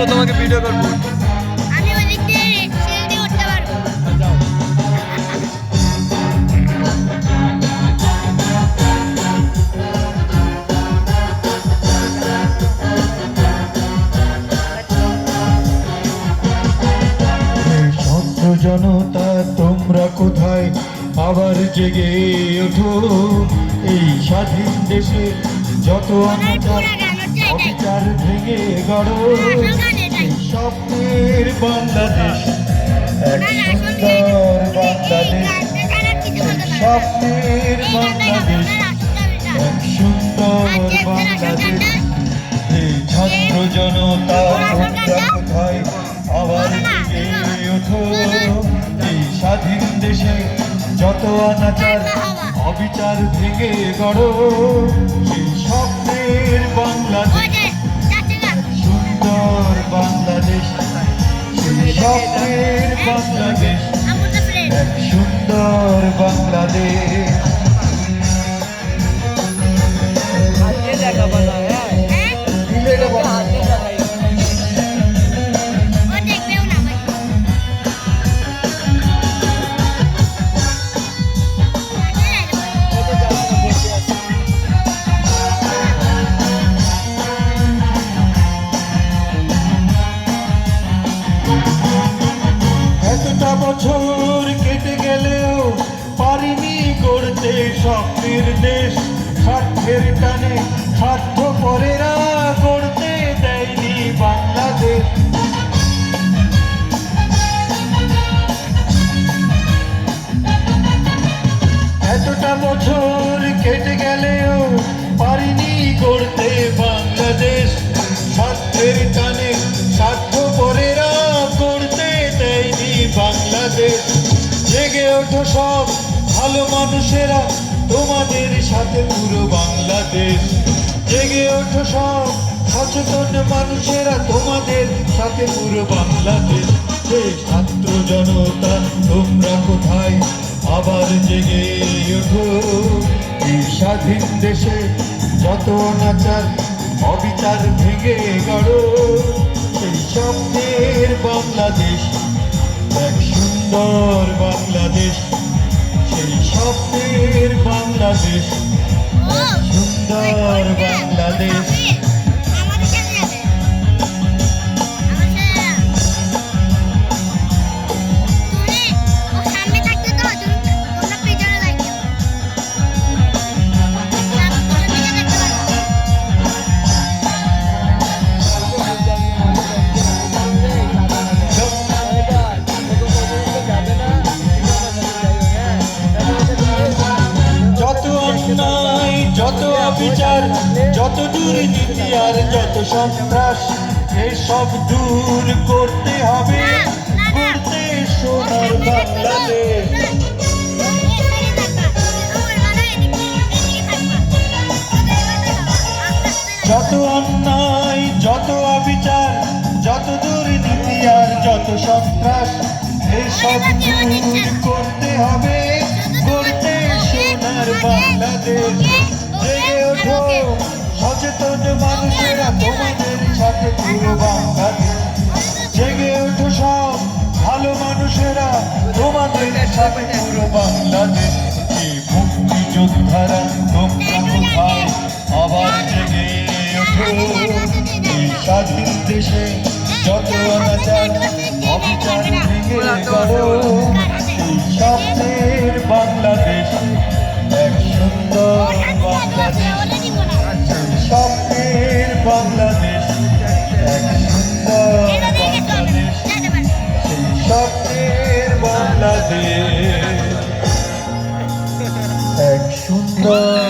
আসব তোমাকে ভিডিও করব। আমি দিক দিয়ে উঠতে পারব। জনতা তোমরা কোথায়? আবার জেগে ওঠো। এই স্বাধীন দেশে যত অনাচার অবিচার ভেঙে গড়ো। স্বপ্নের বাংলাদেশ। এক সুন্দর বাংলাদেশ। এই ছাত্র জনতা কোথায় আবার ওঠো। এই স্বাধীন দেশে যত অনাচার অবিচার ভেঙে গড়ো। সেই স্বপ্নের বাংলাদেশ। সুন্দর বাংলাদেশ। সেই স্বপ্নের বাংলাদেশ। সুন্দর বাংলাদেশ স্বপ্নের দেশ স্বার্থের টানে, স্বার্থ পরেরা করতে দেয়নি বাংলাদেশ। এতটা বছর কেটে গেলেও পারিনি করতে বাংলাদেশ। স্বার্থের টানে, স্বার্থ পরেরা করতে দেয়নি বাংলাদেশ। জেগে ওঠো সব ভালো মানুষেরা তোমাদের সাথে পুরো বাংলাদেশ। জেগে ওঠো সব সচেতন মানুষেরা তোমাদের সাথে পুরো বাংলাদেশ। হে ছাত্র জনতা, তোমরা কোথায়? আবার জেগে ওঠো। এই স্বাধীন দেশে যত অনাচার, অবিচার ভেঙে গড়ো। সুন্দর বাংলাদেশ সেই স্বপ্নের বাংলাদেশ। সুন্দর বাংলাদেশ। অবিচার যত দুর্নীতি আর যত সন্ত্রাস, এসব দূর করতে হবে। করতে সোনার বাংলাদেশ। যত অন্যায়, যত অবিচার, যত দুর্নীতি আর যত সন্ত্রাস, এসব দূর করতে হবে। করতে সোনার বাংলাদেশ। সচেতন মানুষেরা তোমাদের সাথে পুরো বাংলাদেশ জেগে ওঠো সব, ভালো মানুষেরা তোমাদের সাথে পুরো বাংলাদেশ মুক্তি যোদ্ধারা তোমরা কোথায়? আবার জেগে ওঠো। স্বাধীন দেশে যত অনাচার অবিচার বাংলাদেশ। এক সুন্দর বাংলাদেশ সেই স্বপ্নের বাংলাদেশ। এক সুন্দর